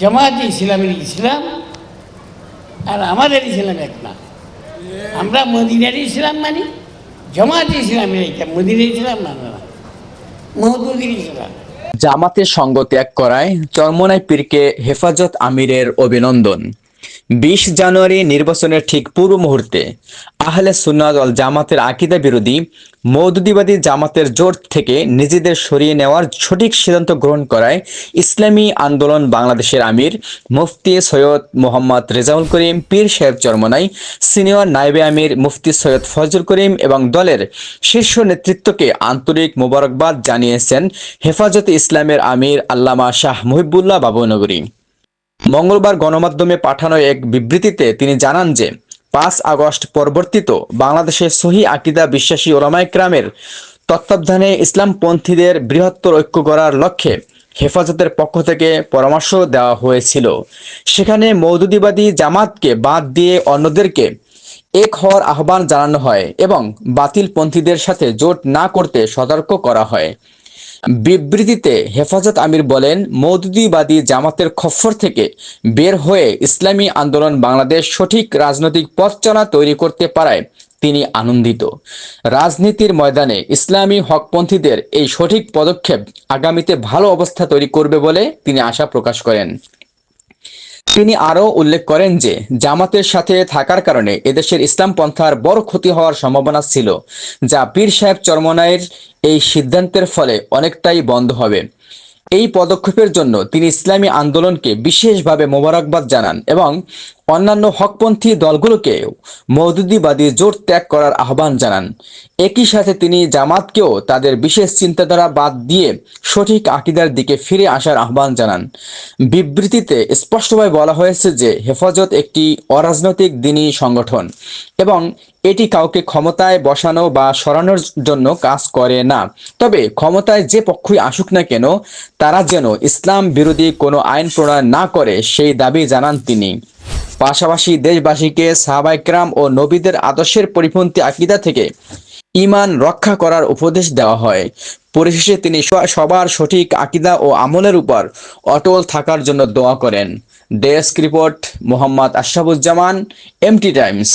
জামায়াতে ইসলামের ইসলাম আর আমাদের ইসলাম এক না। আমরা মদিনার ইসলাম মানি, জামায়াতে ইসলামের মদিনার ইসলাম মানে না মহদুদ্দিন ইসলাম। জামাতের সঙ্গ ত্যাগ করায় চরমনাই পীরকে হেফাজত আমিরের অভিনন্দন। বিশ জানুয়ারি নির্বাচনের ঠিক পূর্ব মুহূর্তে আহলে সুন্নাত জামাতের আকিদা বিরোধী মৌদুদিবাদী জামাতের জোট থেকে নিজেদের সরিয়ে নেওয়ার সঠিক সিদ্ধান্ত গ্রহণ করায় ইসলামী আন্দোলন বাংলাদেশের আমির মুফতি সৈয়দ মোহাম্মদ রেজাউল করিম, পীর সাহেব চরমনাই, সিনিয়র নাইবে আমির মুফতি সৈয়দ ফজল করিম এবং দলের শীর্ষ নেতৃত্বকে আন্তরিক মোবারকবাদ জানিয়েছেন হেফাজতে ইসলামের আমির আল্লামা শাহ মুহিবুল্লাহ বাবুনগরী। মঙ্গলবার গণমাধ্যমে পাঠানো এক বিবৃতিতে তিনি জানান যে, পাঁচ আগস্ট পরবর্তীত বাংলাদেশের সহি আকিদা বিশ্বাসী ওলামাইক্রামের তত্ত্বাবধানে ইসলামপন্থীদের বৃহত্তর ঐক্য করার লক্ষ্যে হেফাজতের পক্ষ থেকে পরামর্শ দেওয়া হয়েছিল। সেখানে মৌদুদিবাদী জামাতকে বাদ দিয়ে অন্যদেরকে এক হওয়ার আহ্বান জানানো হয় এবং বাতিলপন্থীদের সাথে জোট না করতে সতর্ক করা হয়। বিবৃতিতে হেফাজত আমির বলেন মৌদুদিবাদী জামাতের খফর থেকে বের হয়ে ইসলামী আন্দোলন বাংলাদেশ সঠিক রাজনৈতিক পথ চলা তৈরি করতে পারায় তিনি আনন্দিত। রাজনীতির ময়দানে ইসলামী হকপন্থীদের এই সঠিক পদক্ষেপ আগামীতে ভালো অবস্থা তৈরি করবে বলে তিনি আশা প্রকাশ করেন। তিনি আরও উল্লেখ করেন যে, জামাতের সাথে থাকার কারণে এদেশের ইসলাম পন্থার বড় ক্ষতি হওয়ার সম্ভাবনা ছিল, যা পীর সাহেব চরমনায়ের এই সিদ্ধান্তের ফলে অনেকটাই বন্ধ হবে। এই পদক্ষেপের জন্য তিনি ইসলামী আন্দোলনকে বিশেষভাবে মোবারকবাদ জানান এবং অন্যান্য হকপন্থী দলগুলোকে মৌদুদিবাদী জোট ত্যাগ করার আহ্বান জানান। একই সাথে তিনি জামাতকেও তাদের বিশেষ চিন্তাধারা বাদ দিয়ে সঠিক আকিদার দিকে ফিরে আসার আহ্বান জানান। বিবৃতিতে স্পষ্টভাবে বলা হয়েছে যে হেফাজত একটি অরাজনৈতিক দিনী সংগঠন এবং এটি কাউকে ক্ষমতায় বসানো বা সরানোর জন্য কাজ করে না। তবে ক্ষমতায় যে পক্ষই আসুক না কেন, তারা যেন ইসলাম বিরোধী কোনো আইন প্রণয়ন না করে সেই দাবি জানান তিনি। পাশাপাশি দেশবাসীকে সাহাবাইকরাম ও নবীদের আদর্শের পরিপন্থী আকিদা থেকে ইমান রক্ষা করার উপদেশ দেওয়া হয়। পরিশেষে তিনি সবার সঠিক আকিদা ও আমলের উপর অটল থাকার জন্য দোয়া করেন। Desk report, Mohammad Ashrafuzzaman, MT Times.